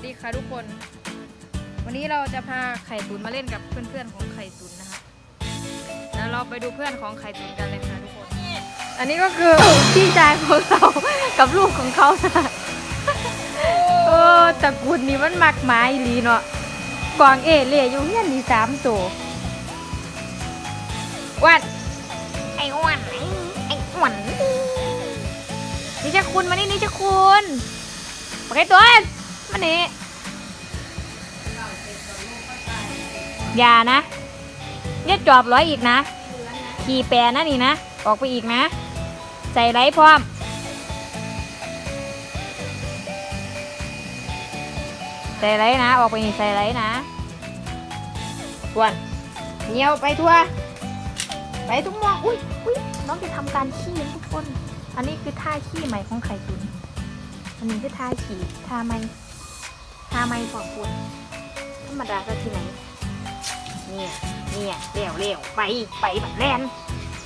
สดีค่ะทุกคน วันนี้เราจะพาไข่ตุนมาเล่นกับเพื่อนๆของไข่ตุนนะคะแล้วเราไปดูเพื่อนของไข่ตุนกันเลยค่ะทุกคน อันนี้ก็คือพี่ชายของเรากับลูกของเขานะโอ้ตระกูลนี้มันมักหมายอีหลีเนาะกวางเอเล่อยู่เฮียนนี่สามตัววัดไอ้อ้วนไอ้ไอ้อ้วนนี่จะคุณมานี่นี่จะคุณมาไอ้ตัว มานี่อย่านะ เนี่ยจอบร้อยอีกนะ ขี่แปรนะนี่นะ ออกไปอีกนะ ใส่ไรพร้อม ใส่ไรนะ ออกไปนี่ใส่ไรนะกวนเหนียวไปทั่วไปทุกมองอุ้ยอุ้ยน้องจะทำการขี้ทุกคน อันนี้คือท่าขี้ใหม่ของไข่ตุนอันนี้คือท่าขี่ท่าไม่ ท่าไม่ของคุณธรรมดาก็ที่ไหน เนี่ยเนี่ยเร็วเร็วไปไปแบบแลน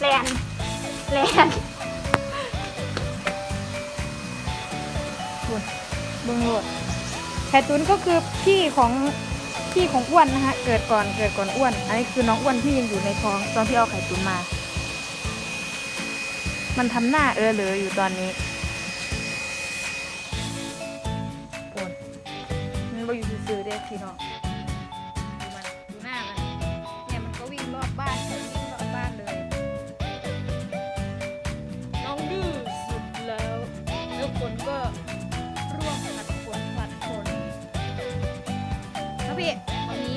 แลนแลนคุณบิ้งโลดไข่ตุนก็คือพี่ของพี่ของอ้วนนะฮะ เกิดก่อนเกิดก่อนอ้วน อันนี้คือน้องอ้วนที่ยังอยู่ในท้องตอนที่เอาไข่ตุนมา มันทำหน้าเออเลออยู่ตอนนี้ ซื่อๆเด้พี่น้องดูมันดูหน้ามันเนี่ยมันก็วิ่งรอบบ้านวิ่งรอบบ้านเลยน้องดื้อสุดแล้วแล้วฝนก็ร่วงผัดฝนผัดฝนแล้วพี่วันนี้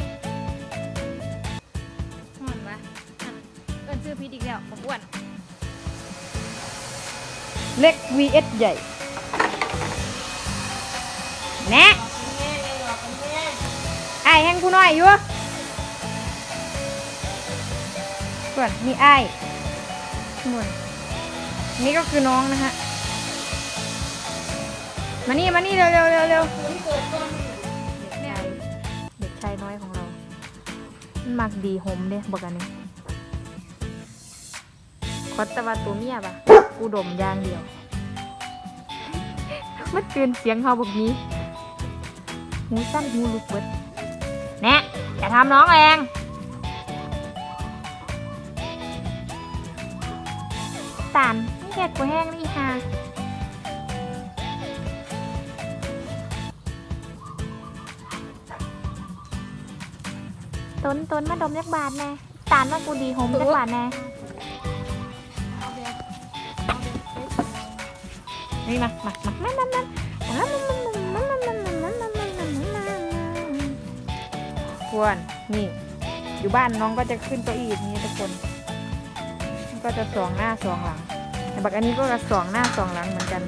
ห่อนปะอะเอิ้นชื่อพี่อีกแล้วผมอ้วนเล็ก vs ใหญ่แนะไอ้ายแห้งผู้น้อยอยู่ส่วนนี่ไอ้หมุนนี่ก็คือน้องนะฮะ มานี่มานี่เร็วเร็วเร็วเร็วเด็กชายเด็กชายน้อยของเรามันมักดีหมเด้บอกอันนี้คอตตะวันตัวเมียปะกูดมยางเดียว มันตื่นเสียงเขาแบบนี้ หูสั้นหูลุกเบิด อย่าทำน้องแรง ตานนี่แกกูแห้งนี่ฮะต้นต้นมาดมยักบาทแน่ตานว่ากูดีโฮมยักบาทแน่นี่มามามามามามาคว รนี่ อยู่บ้านน้องก็จะขึ้นเก้าอี้นี้ทุกคนมันก็จะสองหน้าสองหลังแต่บักอันนี้ก็จะสองหน้าสองหลังเหมือนกัน